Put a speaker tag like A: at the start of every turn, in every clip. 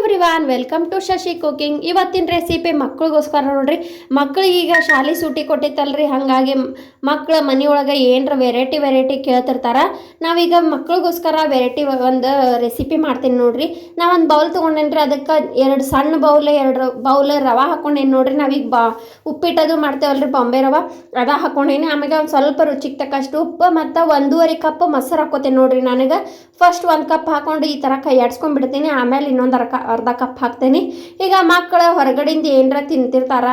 A: Everyone welcome to Shashi cooking ಇವತ್ತಿನ recipe ಮಕ್ಳಿಗೋಸ್ಕರ ನೋಡ್ರಿ. ಮಕ್ಳಿಗೆ ಈಗ ಶಾಲೆ ಸೂಟಿ ಕೊಟ್ಟಿತ್ತಲ್ರಿ, ಹಾಗಾಗಿ ಮಕ್ಕಳ ಮನೆಯೊಳಗೆ ಏನರ ವೆರೈಟಿ ವೆರೈಟಿ ಕೇಳ್ತಿರ್ತಾರೆ. ನಾವೀಗ ಮಕ್ಳಿಗೋಸ್ಕರ ವೆರೈಟಿ ಒಂದು ರೆಸಿಪಿ ಮಾಡ್ತೀನಿ ನೋಡ್ರಿ. ನಾ ಒಂದು ಬೌಲ್ ತೊಗೊಂಡೇನ್ರಿ, ಅದಕ್ಕೆ ಎರಡು ಸಣ್ಣ ಬೌಲ್ ಎರಡು ಬೌಲ್ ರವೆ ಹಾಕೊಂಡೇನು ನೋಡ್ರಿ. ನಾವೀಗ ಬಾ, ಉಪ್ಪಿಟ್ಟದು ಮಾಡ್ತೇವಲ್ರಿ, ಬಾಂಬೆ ರವೆ. ಅದ ಹಾಕೊಂಡೇನಿ. ಆಮೇಲೆ ಒಂದು ಸ್ವಲ್ಪ ರುಚಿಗೆ ತಕ್ಕಷ್ಟು ಉಪ್ಪು ಮತ್ತು ಒಂದೂವರೆ ಕಪ್ ಮೊಸರು ಹಾಕೋತೇನೆ ನೋಡ್ರಿ ನನಗೆ. ಫಸ್ಟ್ ಒಂದು ಕಪ್ ಹಾಕೊಂಡು ಈ ಥರ ಕೈ ಆಡ್ಸ್ಕೊಂಡ್ಬಿಡ್ತೀನಿ ಆಮೇಲೆ ಇನ್ನೊಂದು ಅರ್ಧ ಅರ್ಧ ಕಪ್ ಹಾಕ್ತೇನೆ. ಈಗ ಮಕ್ಕಳು ಹೊರಗಡೆಯಿಂದ ಏನರ ತಿಂತಿರ್ತಾರ.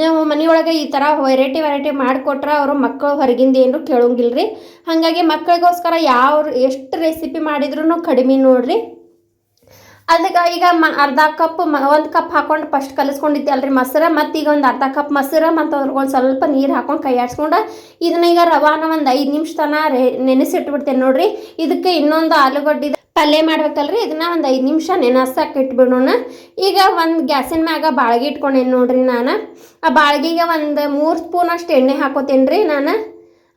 A: ನೀವು ಮನೆಯೊಳಗೆ ಈ ಥರ ವೆರೈಟಿ ವೆರೈಟಿ ಮಾಡಿಕೊಟ್ರೆ ಅವರು ಮಕ್ಕಳು ಹೊರಗಿಂದ ಏನರು ಕೇಳೋಂಗಿಲ್ಲ ರೀ ಹಾಗಾಗಿ ಮಕ್ಕಳಿಗೋಸ್ಕರ ಯಾವ ಎಷ್ಟು ರೆಸಿಪಿ ಮಾಡಿದ್ರೂ ಕಡಿಮೆ ನೋಡ್ರಿ. ಅದಕ್ಕೆ ಈಗ ಮ ಅರ್ಧ ಕಪ್ ಮ ಒಂದು ಕಪ್ ಹಾಕೊಂಡು ಫಸ್ಟ್ ಕಲಿಸ್ಕೊಂಡಿದ್ದೆ ಅಲ್ರಿ ಮೊಸರ. ಮತ್ತು ಈಗ ಒಂದು ಅರ್ಧ ಕಪ್ ಮೊಸರ ಮತ್ತು ಅದ್ರೊಳಗೆ ಸ್ವಲ್ಪ ನೀರು ಹಾಕೊಂಡು ಕೈ ಇದನ್ನ ಈಗ ರವಾನ ಒಂದು ಐದು ನಿಮಿಷ ತನ ನೆನೆಸಿ ನೆನೆಸಿಟ್ಬಿಡ್ತೇನೆ ನೋಡ್ರಿ. ಇದಕ್ಕೆ ಇನ್ನೊಂದು ಆಲೂಗಡ್ಡೆ ಪಲ್ಯ ಮಾಡ್ಬೇಕಲ್ರಿ. ಇದನ್ನ ಒಂದು ಐದು ನಿಮಿಷ ನೆನೆಸಕ್ಕೆ ಇಟ್ಬಿಡೋಣ ಈಗ ಒಂದು ಗ್ಯಾಸಿನ ಮ್ಯಾಗ ಬಾಳ್ಗೆ ಇಟ್ಕೊಂಡೇನಿ ನೋಡ್ರಿ ನಾನು. ಆ ಬಾಳ್ಗೆಗೆ ಒಂದು ಮೂರು ಸ್ಪೂನ್ ಅಷ್ಟು ಎಣ್ಣೆ ಹಾಕೋತೇನೆ ರೀ ನಾನು.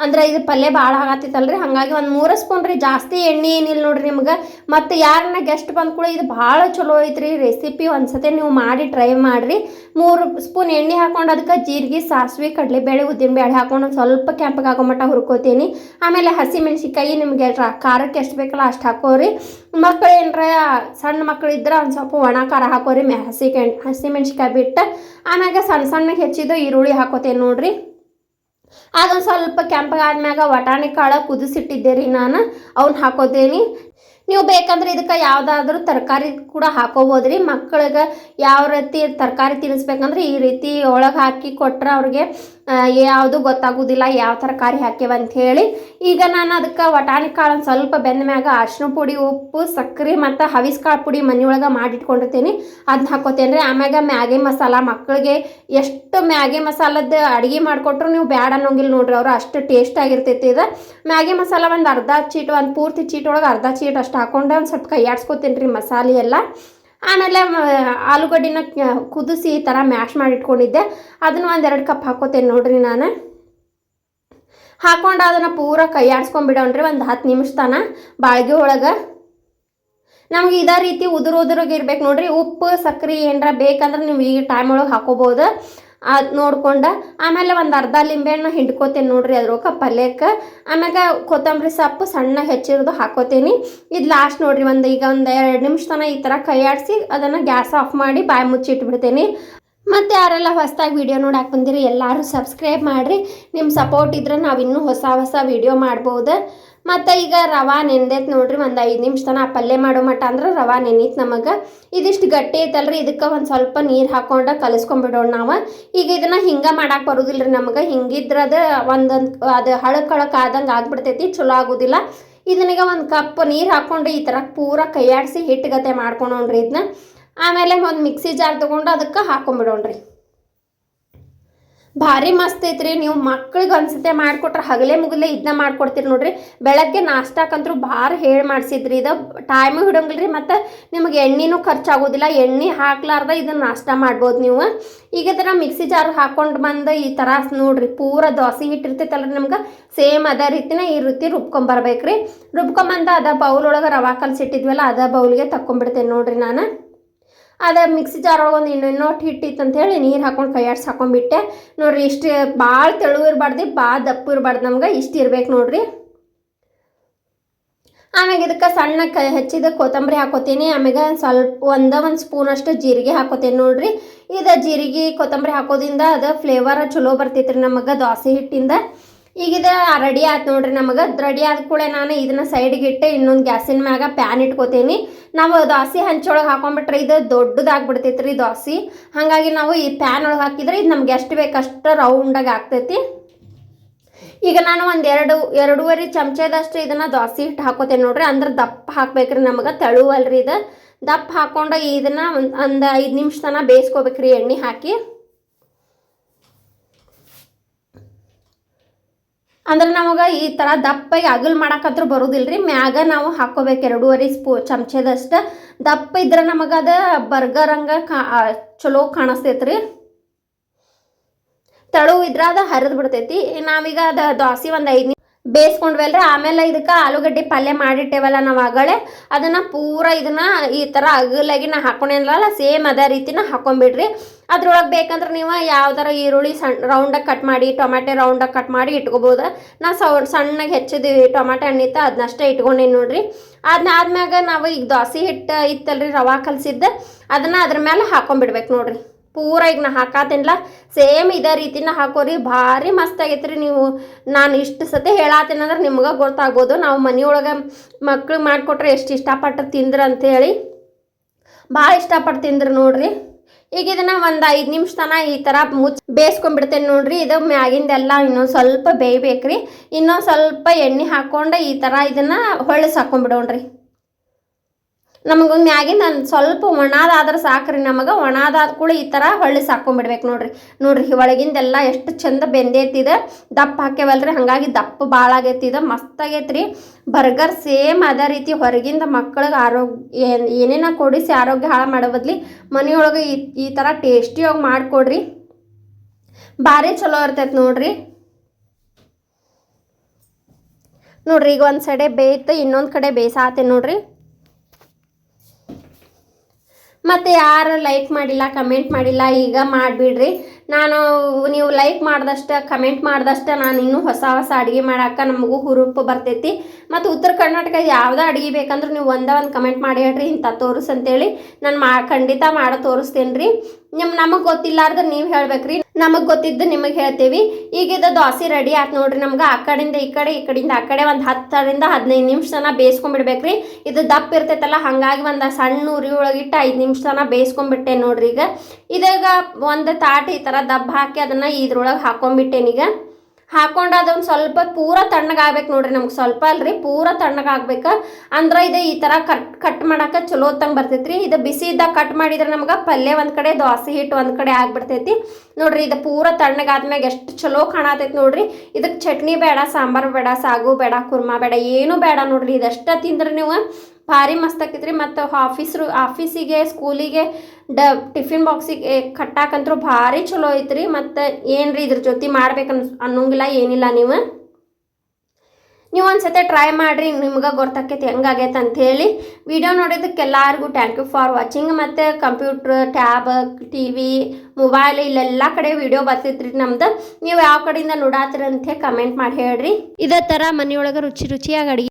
A: ಅಂದ್ರೆ ಇದು ಪಲ್ಯ ಭಾಳ ಆಗತ್ತಿತ್ತಲ್ರಿ. ಹಾಗಾಗಿ ಒಂದು ಮೂರು ಸ್ಪೂನ್ ರೀ. ಜಾಸ್ತಿ ಎಣ್ಣೆ ಏನಿಲ್ಲ ನೋಡ್ರಿ ನಿಮ್ಗೆ. ಮತ್ತು ಯಾರನ್ನ ಗೆಸ್ಟ್ ಬಂದ ಕೂಡ ಇದು ಭಾಳ ಚಲೋ ಐತ್ರಿ. ರೆಸಿಪಿ ಒಂದ್ಸತಿ ನೀವು ಮಾಡಿ ಟ್ರೈ ಮಾಡಿರಿ. ಮೂರು ಸ್ಪೂನ್ ಎಣ್ಣೆ ಹಾಕೊಂಡು ಅದಕ್ಕೆ ಜೀರಿಗೆ, ಸಾಸಿವೆ, ಕಡಲೆಬೇಳೆ, ಉದ್ದಿನಬೇಳೆ ಹಾಕೊಂಡು ಒಂದು ಸ್ವಲ್ಪ ಕೆಂಪಗಾಗೋ ಮಟ್ಟ ಹುರ್ಕೋತೀನಿ. ಆಮೇಲೆ ಹಸಿ ಮೆಣಸಿಕಾಯಿ ನಿಮಗೆ ಖಾರಕ್ಕೆ ಎಷ್ಟು ಬೇಕಲ್ಲ ಅಷ್ಟು ಹಾಕೋರಿ. ಮಕ್ಕಳು ಏನರ ಸಣ್ಣ ಮಕ್ಕಳು ಇದ್ರೆ ಒಂದು ಸ್ವಲ್ಪ ಒಣ ಖಾರ ಹಾಕೋರಿ. ಹಸಿ ಹಸಿ ಮೆಣಸಿಕಾಯಿ ಬಿಟ್ಟು ಆಮ್ಯಾಗ ಸಣ್ಣ ಸಣ್ಣಗೆ ಹೆಚ್ಚಿದ್ದು ಈರುಳ್ಳಿ ಹಾಕೋತೇನೆ ನೋಡ್ರಿ. ಅದೊಂದು ಸ್ವಲ್ಪ ಕೆಂಪಗಾದ್ಮ್ಯಾಗ ವಟಾಣಿ ಕಾಳು ಕುದಿಸಿಟ್ಟಿದ್ದೆ ರೀ ನಾನು. ಅವ್ನ ಹಾಕೋತೀನಿ. ನೀವು ಬೇಕಂದ್ರೆ ಇದಕ್ಕೆ ಯಾವುದಾದ್ರೂ ತರಕಾರಿ ಕೂಡ ಹಾಕೋಬೋದು ರೀ ಮಕ್ಕಳಿಗೆ ಯಾವ ರೀತಿ ತರಕಾರಿ ತಿನ್ನಿಸ್ಬೇಕಂದ್ರೆ ಈ ರೀತಿ ಒಳಗೆ ಹಾಕಿ ಕೊಟ್ರೆ ಅವ್ರಿಗೆ ಯಾವುದು ಗೊತ್ತಾಗೋದಿಲ್ಲ ಯಾವ ತರಕಾರಿ ಹಾಕ್ಯವ ಹೇಳಿ. ಈಗ ನಾನು ಅದಕ್ಕೆ ವಟಾಣಿ ಕಾಳು ಸ್ವಲ್ಪ ಬೆಂದ ಮ್ಯಾಗ ಅರ್ಶಿನ ಪುಡಿ, ಉಪ್ಪು ಸಕ್ಕರೆ ಮತ್ತು ಹವಿಸ್ ಕಾಳು ಪುಡಿ ಮನೆಯೊಳಗೆ ಮಾಡಿಟ್ಕೊಂಡಿರ್ತೀನಿ. ಅದನ್ನ ಹಾಕೋತೇನೆ ರೀ ಆಮ್ಯಾಗ ಮ್ಯಾಗಿ ಮಸಾಲ ಮಕ್ಕಳಿಗೆ ಎಷ್ಟು ಮ್ಯಾಗಿ ಮಸಾಲದ ಅಡುಗೆ ಮಾಡಿಕೊಟ್ರು ನೀವು ಬ್ಯಾಡ ಅನ್ನೋಂಗಿಲ್ಲ ನೋಡ್ರಿ ಅವರು. ಅಷ್ಟು ಟೇಸ್ಟ್ ಆಗಿರ್ತೈತಿ ಇದು. ಮ್ಯಾಗಿ ಮಸಾಲ ಒಂದು ಅರ್ಧ ಚೀಟ್, ಒಂದು ಪೂರ್ತಿ ಚೀಟ್ ಒಳಗೆ ಅರ್ಧ ಚೀಟ್ ಅಷ್ಟು ಹಾಕೊಂಡು ಒಂದು ಸ್ವಲ್ಪ ಕೈ ರೀ ಮಸಾಲೆ ಎಲ್ಲ. ಆಮೇಲೆ ಆಲೂಗಡ್ಡಿನ ಕುದಿಸಿ ಈ ಥರ ಮ್ಯಾಶ್ ಮಾಡಿ ಇಟ್ಕೊಂಡಿದ್ದೆ ಅದನ್ನು ಒಂದೆರಡು ಕಪ್ ಹಾಕೋತೇನೆ ನೋಡ್ರಿ ನಾನು. ಹಾಕೊಂಡು ಅದನ್ನು ಪೂರ ಕೈ ಆಡ್ಸ್ಕೊಂಡ್ಬಿಡೋಣ್ರಿ ಒಂದು ಹತ್ತು ನಿಮಿಷ ತನ ಬಾಳ್ಗೆ ಒಳಗೆ. ನಮ್ಗೆ ಇದೇ ರೀತಿ ಉದುರು ಉದುರಿಗೆ ಇರ್ಬೇಕು ನೋಡ್ರಿ, ಉಪ್ಪು ಸಕ್ಕರೆ ಏನರ ಬೇಕಂದ್ರೆ ನೀವು ಈ ಟೈಮ್ ಒಳಗೆ ಹಾಕೋಬೋದು. ಅದು ನೋಡ್ಕೊಂಡು ಆಮೇಲೆ ಒಂದು ಅರ್ಧ ಲಿಂಬೆಹಣ್ಣು ಹಿಂಡ್ಕೋತೀನಿ ನೋಡ್ರಿ ಅದ್ರೊಳಗೆ ಪಲ್ಯಕ್ಕೆ. ಆಮ್ಯಾಗ ಕೊತ್ತಂಬರಿ ಸೊಪ್ಪು ಸಣ್ಣ ಹೆಚ್ಚಿರೋದು ಹಾಕೋತೀನಿ. ಇದು ಲಾಸ್ಟ್ ನೋಡ್ರಿ ಒಂದು ಈಗ ಒಂದು ಎರಡು ನಿಮಿಷ ತನಕ ಈ ಥರ ಕೈ ಆಡಿಸಿ ಅದನ್ನು ಗ್ಯಾಸ್ ಆಫ್ ಮಾಡಿ ಬಾಯಿ ಮುಚ್ಚಿಟ್ಬಿಡ್ತೀನಿ ಮತ್ತು ಯಾರೆಲ್ಲ ಹೊಸದಾಗಿ ವಿಡಿಯೋ ನೋಡಕ್ಕೆ ಬಂದಿರಿ ಎಲ್ಲರೂ ಸಬ್ಸ್ಕ್ರೈಬ್ ಮಾಡಿರಿ. ನಿಮ್ಮ ಸಪೋರ್ಟ್ ಇದ್ರೆ ನಾವು ಇನ್ನೂ ಹೊಸ ಹೊಸ ವಿಡಿಯೋ ಮಾಡ್ಬೋದು. ಮತ್ತು ಈಗ ರವಾ ನೆಂದೈತೆ ನೋಡ್ರಿ, ಒಂದು ಐದು ನಿಮಿಷ ತನಕ ಆ ಪಲ್ಯ ಮಾಡೋ ಮಟ್ಟ ಅಂದ್ರೆ ರವಾ ನೆನೀತು ನಮಗೆ. ಇದಿಷ್ಟು ಗಟ್ಟಿ ಐತಲ್ರಿ, ಇದಕ್ಕೆ ಒಂದು ಸ್ವಲ್ಪ ನೀರು ಹಾಕೊಂಡು ಕಲಿಸ್ಕೊಂಡ್ಬಿಡೋಣ ನಾವು. ಈಗ ಇದನ್ನು ಹಿಂಗೆ ಮಾಡಕ್ಕೆ ಬರೋದಿಲ್ಲ ರೀ ನಮಗೆ, ಹಿಂಗಿದ್ರೆ ಅದು ಒಂದೊಂದು ಅದು ಹಳಕ್ ಹಳಕ್ ಆದಂಗೆ ಆಗ್ಬಿಡ್ತೈತಿ, ಚಲೋ ಆಗೋದಿಲ್ಲ. ಇದನಿಗೆ ಒಂದು ಕಪ್ ನೀರು ಹಾಕ್ಕೊಂಡು ಈ ಥರ ಪೂರ ಕೈಯಾಡಿಸಿ ಹಿಟ್ಟುಗತೆ ಮಾಡ್ಕೊಳೋಣ್ರಿ ಇದನ್ನ ಆಮೇಲೆ ಒಂದು ಮಿಕ್ಸಿ ಜಾರ್ ತೊಗೊಂಡು ಅದಕ್ಕೆ ಹಾಕೊಂಡ್ಬಿಡೋಣ್ರಿ ಭಾರಿ ಮಸ್ತ್ ಐತ್ರಿ. ನೀವು ಮಕ್ಳಿಗೆ ಅನ್ಸುತ್ತೆ ಮಾಡಿಕೊಟ್ರೆ ಹಗಲೇ ಮುಗಲೇ ಇದನ್ನ ಮಾಡ್ಕೊಡ್ತೀರಿ ನೋಡ್ರಿ. ಬೆಳಗ್ಗೆ ನಾಷ್ಟಕ್ಕಂತೂ ಭಾರಿ ಹೇಳಿ ಮಾಡಿಸಿದ್ರಿ. ಇದು ಟೈಮು ಹಿಡೋಂಗಿಲ್ರಿ. ಮತ್ತು ನಿಮಗೆ ಎಣ್ಣೆನೂ ಖರ್ಚಾಗೋದಿಲ್ಲ. ಎಣ್ಣೆ ಹಾಕ್ಲಾರ್ದ ಇದನ್ನ ನಾಷ್ಟ ಮಾಡ್ಬೋದು ನೀವು. ಈಗ ಥರ ಮಿಕ್ಸಿ ಜಾರ್ ಹಾಕೊಂಡು ಬಂದು ಈ ಥರ ನೋಡ್ರಿ. ಪೂರ ದೋಸೆ ಹಿಟ್ಟಿರ್ತೈತಲ್ಲ ರೀ ನಮ್ಗೆ. ಸೇಮ್ ಅದೇ ರೀತಿನ ಈ ರೀತಿ ರುಬ್ಕೊಂಬರ್ಬೇಕ್ರಿ. ರುಬ್ಕೊಂಬಂದು ಅದ ಬೌಲ್ ಒಳಗೆ ರವಾ ಕಲ್ಸಿಟ್ಟಿದ್ವಲ್ಲ, ಅದ ಬೌಲ್ಗೆ ತಕ್ಕೊಂಬಿಡ್ತೇನೆ ನೋಡ್ರಿ ನಾನು. ಅದ ಮಿಕ್ಸಿ ಜಾರ್ ಒಳಗೆ ಇನ್ನೂ ಇನ್ನೊಟ್ಟು ಹಿಟ್ಟಿತ್ತು ಅಂತ ಹೇಳಿ ನೀರು ಹಾಕೊಂಡು ಕೈ ಆಡ್ಸಿ ಹಾಕೊಂಡ್ಬಿಟ್ಟೆ. ನೋಡ್ರಿ ಇಷ್ಟು ಭಾಳ ತೆಳು ಇರಬಾರ್ದು ಭಾಳ ದಪ್ಪ ಇರಬಾರ್ದು ನಮ್ಗೆ, ಇಷ್ಟು ಇರ್ಬೇಕು ನೋಡ್ರಿ. ಆಮ್ಯಾಗ ಇದಕ್ಕೆ ಸಣ್ಣ ಕ ಹೆಚ್ಚಿದ ಕೊತ್ತಂಬರಿ ಹಾಕೋತೀನಿ, ಆಮ್ಯಾಗ ಸ್ವಲ್ಪ ಒಂದ ಒಂದು ಸ್ಪೂನಷ್ಟು ಜೀರಿಗೆ ಹಾಕೋತೀನಿ ನೋಡ್ರಿ. ಇದು ಜೀರಿಗೆ, ಕೊತ್ತಂಬರಿ ಹಾಕೋದ್ರಿಂದ ಅದು ಫ್ಲೇವರ್ ಚಲೋ ಬರ್ತೈತ್ರಿ ನಮಗೆ ದೋಸೆ ಹಿಟ್ಟಿಂದ. ಈಗ ಇದು ರೆಡಿ ಆಯ್ತು ನೋಡ್ರಿ ನಮಗೆ. ರೆಡಿ ಆದ ಕೂಡ ನಾನು ಇದನ್ನ ಸೈಡ್ಗೆ ಇಟ್ಟೆ ಇನ್ನೊಂದು ಗ್ಯಾಸಿನ ಮ್ಯಾಗ ಪ್ಯಾನ್ ಇಟ್ಕೋತೀನಿ. ನಾವು ದೋಸೆ ಹಂಚೊಳಗೆ ಹಾಕೊಂಡ್ಬಿಟ್ರೆ ಇದು ದೊಡ್ಡದಾಗ್ಬಿಡ್ತೈತೆ ರೀ ದೋಸೆ. ಹಾಗಾಗಿ ನಾವು ಈ ಪ್ಯಾನ್ ಒಳಗೆ ಹಾಕಿದ್ರೆ ಇದು ನಮ್ಗೆ ಎಷ್ಟು ಬೇಕಷ್ಟು ರೌಂಡಾಗಿ ಆಗ್ತೈತಿ. ಈಗ ನಾನು ಒಂದು ಎರಡು, ಎರಡೂವರೆ ಚಮಚದಷ್ಟು ಇದನ್ನು ದೋಸೆ ಹಿಟ್ಟು ಹಾಕೋತೇನೆ ನೋಡ್ರಿ. ಅಂದ್ರೆ ದಪ್ಪ ಹಾಕ್ಬೇಕ್ರಿ ನಮಗೆ, ತೆಳುವಲ್ರಿ ಇದು. ದಪ್ಪ ಹಾಕೊಂಡು ಇದನ್ನು ಒಂದು ಒಂದು ಐದು ನಿಮಿಷ ತನಕ ಬೇಯಿಸ್ಕೋಬೇಕ್ರಿ ಎಣ್ಣೆ ಹಾಕಿ. ಅಂದ್ರೆ ನಮಗೆ ಈ ಥರ ದಪ್ಪಾಗಿ ಅಗಲ್ ಬರೋದಿಲ್ಲ ರೀ ಮ್ಯಾಗ ನಾವು ಹಾಕೋಬೇಕು ಎರಡೂವರೆ ಸ್ಪೂ ಚಮಚದಷ್ಟು. ದಪ್ಪ ಇದ್ರೆ ನಮಗೆ ಅದು ಬರ್ಗರ್ ಹಂಗೆ ಕಾ ಚಲೋ ಕಾಣಿಸ್ತೈತ್ರಿ. ತಳು ಇದ್ರೆ ಅದು ಹರಿದು ಬಿಡ್ತೈತಿ. ನಾವೀಗ ಅದು ದೋಸೆ ಒಂದು ಐದು ಬೇಯಿಸ್ಕೊಂಡ್ವಲ್ರಿ? ಆಮೇಲೆ ಇದಕ್ಕೆ ಆಲೂಗಡ್ಡೆ ಪಲ್ಯ ಮಾಡಿಟ್ಟೇವಲ್ಲ ನಾವು ಆಗಳೆ. ಅದನ್ನು ಪೂರ ಇದನ್ನ ಈ ಥರ ಅಗಲಾಗಿ ನಾ ಹಾಕೊಂಡೇನಲ್ಲ, ಸೇಮ್ ಅದೇ ರೀತಿನ ಹಾಕೊಂಡ್ಬಿಡ್ರಿ ಅದ್ರೊಳಗೆ ಬೇಕಂದ್ರೆ ನೀವು ಯಾವ್ದಾರ ಈರುಳ್ಳಿ ಸಣ್ಣ ರೌಂಡಾಗಿ ಕಟ್ ಮಾಡಿ, ಟೊಮಾಟೆ ರೌಂಡಾಗಿ ಕಟ್ ಮಾಡಿ ಇಟ್ಕೋಬೋದು. ನಾ ಸೌ, ಸಣ್ಣಗೆ ಹೆಚ್ಚಿದ ಟೊಮೆಟೊ ಹಣ್ಣಿತ್ತ ಅದನ್ನಷ್ಟೇ ಇಟ್ಕೊಂಡೇನಿ ನೋಡ್ರಿ. ಅದನ್ನ ಆದ್ಮ್ಯಾಗ ನಾವು ಈಗ ದೋಸೆ ಹಿಟ್ಟು ಇತ್ತಲ್ರಿ, ರವಾ ಕಲಸಿದ್ದ. ಅದನ್ನು ಅದ್ರ ಮೇಲೆ ಹಾಕೊಂಡ್ಬಿಡ್ಬೇಕು ನೋಡ್ರಿ. ಪೂರ ಈಗ ನಾ ಹಾಕಾತೀನಿಲ್ಲ ಸೇಮ್ ಇದೇ ರೀತಿನ ಹಾಕೋರಿ. ಭಾರಿ ಮಸ್ತ್ ಆಗೈತ್ರಿ ನೀವು. ನಾನು ಇಷ್ಟು ಸತಿ ಹೇಳತ್ತೀನಿ ಅಂದ್ರೆ ನಿಮ್ಗೆ ಗೊತ್ತಾಗ್ಬೋದು ನಾವು ಮನೆಯೊಳಗೆ ಮಕ್ಳು ಮಾಡಿಕೊಟ್ರೆ ಎಷ್ಟು ಇಷ್ಟಪಟ್ಟು ತಿಂದ್ರೆ ಅಂಥೇಳಿ ಭಾಳ ಇಷ್ಟಪಟ್ಟು ತಿಂದ್ರು ನೋಡ್ರಿ. ಈಗ ಇದನ್ನ ಒಂದು ಐದು ನಿಮಿಷ ತನ ಈ ಥರ ಮುಚ್ಚ ಬೇಯಿಸ್ಕೊಂಡ್ಬಿಡ್ತೇನೆ ನೋಡ್ರಿ. ಇದು ಮ್ಯಾಗಿಂದೆಲ್ಲ ಇನ್ನೊಂದು ಸ್ವಲ್ಪ ಬೇಯ್ಬೇಕ್ರಿ. ಇನ್ನೊಂದು ಸ್ವಲ್ಪ ಎಣ್ಣೆ ಹಾಕ್ಕೊಂಡು ಈ ಥರ ಇದನ್ನು ಹೊಳ್ಳಿಸಿ ಹಾಕೊಂಡ್ಬಿಡೋಣ್ರಿ ನಮಗೆ ಮ್ಯಾಗಿಂದ ಸ್ವಲ್ಪ ಒಣಾದಾದ್ರೆ ಸಾಕ್ರಿ ನಮಗೆ. ಒಣಾದಾದ ಕೂಡ ಈ ಥರ ಹೊಳ್ಳಿ ಸಾಕೊಂಡ್ಬಿಡ್ಬೇಕು ನೋಡ್ರಿ. ನೋಡ್ರಿ ಒಳಗಿಂದೆಲ್ಲ ಎಷ್ಟು ಚಂದ ಬೆಂದೈತಿದೆ. ದಪ್ಪ ಹಾಕ್ಯವಲ್ರಿ. ಹಾಗಾಗಿ ದಪ್ಪ ಭಾಳ ಆಗೈತಿದೆ. ಮಸ್ತ್ ಆಗೈತ್ರಿ. ಬರ್ಗರ್ ಸೇಮ್ ಅದೇ ರೀತಿ ಹೊರಗಿಂದ ಮಕ್ಕಳಿಗೆ ಆರೋಗ್ಯ ಏನ್ ಏನೇನ ಕೊಡಿಸಿ ಆರೋಗ್ಯ ಹಾಳು ಮಾಡೋ ಬದ್ಲಿ ಮನೆಯೊಳಗೆ ಈ ಈ ಥರ ಟೇಸ್ಟಿಯಾಗಿ ಮಾಡಿಕೊಡ್ರಿ. ಭಾರಿ ಚಲೋ ಇರ್ತೈತೆ ನೋಡ್ರಿ. ನೋಡ್ರಿ ಈಗ ಒಂದು ಸೈಡೆ ಬೇಯ್ತು, ಇನ್ನೊಂದು ಕಡೆ ಬೇಯಿಸಾತೆ ನೋಡ್ರಿ. ಮತ್ತು ಯಾರು ಲೈಕ್ ಮಾಡಿಲ್ಲ ಕಮೆಂಟ್ ಮಾಡಿಲ್ಲ, ಈಗ ಮಾಡಿಬಿಡ್ರಿ. ನಾನು, ನೀವು ಲೈಕ್ ಮಾಡ್ದಷ್ಟ ಕಮೆಂಟ್ ಮಾಡ್ದಷ್ಟ ನಾನು ಇನ್ನೂ ಹೊಸ ಹೊಸ ಅಡುಗೆ ಮಾಡಕ್ಕೆ ನಮಗೂ ಹುರುಪು ಬರ್ತೈತಿ. ಮತ್ತು ಉತ್ತರ ಕರ್ನಾಟಕ ಯಾವುದೇ ಅಡುಗೆ ಬೇಕಂದ್ರೆ ನೀವು ಒಂದೇ ಒಂದು ಕಮೆಂಟ್ ಮಾಡಿ ಹೇಳ್ರಿ ಇಂಥ ತೋರಿಸ್ ಅಂತೇಳಿ. ನಾನು ಮಾ, ಖಂಡಿತ ಮಾಡೋ ತೋರಿಸ್ತೇನೆ ರೀ ನಿಮ್ಮ ನಮಗೆ ಗೊತ್ತಿಲ್ಲಾರ್ದ ನೀವು ಹೇಳ್ಬೇಕ್ರಿ. ನಮಗ್ ಗೊತ್ತಿದ್ದು ನಿಮಗೆ ಹೇಳ್ತೀವಿ. ಈಗ ಇದು ದೋಸೆ ರೆಡಿ ಆಯ್ತು ನೋಡ್ರಿ ನಮ್ಗೆ. ಆ ಕಡೆಯಿಂದ ಈ ಕಡೆ, ಈ ಕಡೆಯಿಂದ ಆ ಕಡೆ ಒಂದು ಹತ್ತರಿಂದ ಹದಿನೈದು ನಿಮಿಷ ತನಕ ಬೇಯಿಸ್ಕೊಂಡ್ಬಿಡ್ಬೇಕ್ರಿ. ಇದು ದಪ್ಪ ಇರ್ತೈತಲ್ಲ, ಹಾಗಾಗಿ ಒಂದು ಸಣ್ಣ ಉರಿ ಒಳಗಿಟ್ಟು ಐದು ನಿಮಿಷ ತನಕ ಬೇಯಿಸ್ಕೊಂಡ್ಬಿಟ್ಟೆ ನೋಡ್ರಿ ಈಗ. ಇದಾಗ ಒಂದು ತಾಟ್ ಈ ಥರ ದಪ್ಪ ಹಾಕಿ ಅದನ್ನು ಇದ್ರೊಳಗೆ ಹಾಕೊಂಡ್ಬಿಟ್ಟೇನೀಗ ಹಾಕೊಂಡು ಅದೊಂದು ಸ್ವಲ್ಪ ಪೂರ ತಣ್ಣಗಾಗ್ಬೇಕು ನೋಡ್ರಿ ನಮ್ಗೆ ಸ್ವಲ್ಪ ಅಲ್ರಿ, ಪೂರ ತಣ್ಣಗಾಗ್ಬೇಕು. ಅಂದ್ರೆ ಇದು ಈ ಥರ ಕಟ್ ಕಟ್ ಮಾಡಕ್ಕೆ ಚಲೋ ಹೊತ್ತಂಗೆ ಬರ್ತೈತ್ರಿ. ಇದು ಬಿಸಿ ಇದ್ದಾಗ ಕಟ್ ಮಾಡಿದ್ರೆ ನಮ್ಗೆ ಪಲ್ಯ ಒಂದು ಕಡೆ, ದೋಸೆ ಹಿಟ್ಟು ಒಂದು ಕಡೆ ಆಗ್ಬಿಡ್ತೈತಿ. ನೋಡ್ರಿ ಇದು ಪೂರ ತಣ್ಣಗಾದ್ಮ್ಯಾಗ ಎಷ್ಟು ಚಲೋ ಕಾಣತೈತಿ ನೋಡ್ರಿ. ಇದಕ್ಕೆ ಚಟ್ನಿ ಬೇಡ, ಸಾಂಬಾರು ಬೇಡ, ಸಾಗು ಬೇಡ, ಕುರ್ಮಾ ಬೇಡ, ಏನೂ ಬೇಡ ನೋಡ್ರಿ. ಇದಷ್ಟ ತಿಂದ್ರೆ ನೀವು. ಭಾರಿ ಮಸ್ತ್ ಆಕೈತ್ರಿ. ಮತ್ತು ಆಫೀಸ್ರು ಆಫೀಸಿಗೆ ಸ್ಕೂಲಿಗೆ ಡ ಟಿಫಿನ್ ಬಾಕ್ಸಿಗೆ ಕಟ್ಟಾಕಂತೂ ಭಾರಿ ಚಲೋ ಐತ್ರಿ. ಮತ್ತು ಏನ್ರಿ ಇದ್ರ ಜೊತೆ ಮಾಡ್ಬೇಕು ಅನ್ನೋಂಗಿಲ್ಲ, ಏನಿಲ್ಲ ನೀವು. ನೀವು ಒಂದ್ಸತಿ ಟ್ರೈ ಮಾಡಿರಿ, ನಿಮ್ಗೆ ಗೊತ್ತಾಕೈತಿ ಹೆಂಗಾಗೈತೆ ಅಂಥೇಳಿ ವಿಡಿಯೋ ನೋಡಿದ್ದಕ್ಕೆಲ್ಲರಿಗೂ ಥ್ಯಾಂಕ್ ಯು ಫಾರ್ ವಾಚಿಂಗ್ ಮತ್ತು computer tab T V mobile ಇಲ್ಲೆಲ್ಲ ಕಡೆ ವಿಡಿಯೋ ಬರ್ತೈತ್ರಿ ನಮ್ದು. ನೀವು ಯಾವ ಕಡೆಯಿಂದ ನೋಡಾತ್ರಿ ಅಂತ ಕಮೆಂಟ್ ಮಾಡಿ ಹೇಳ್ರಿ. ಇದೇ ಥರ ಮನೆಯೊಳಗೆ ರುಚಿ ರುಚಿಯಾಗಿ ಅಡುಗೆ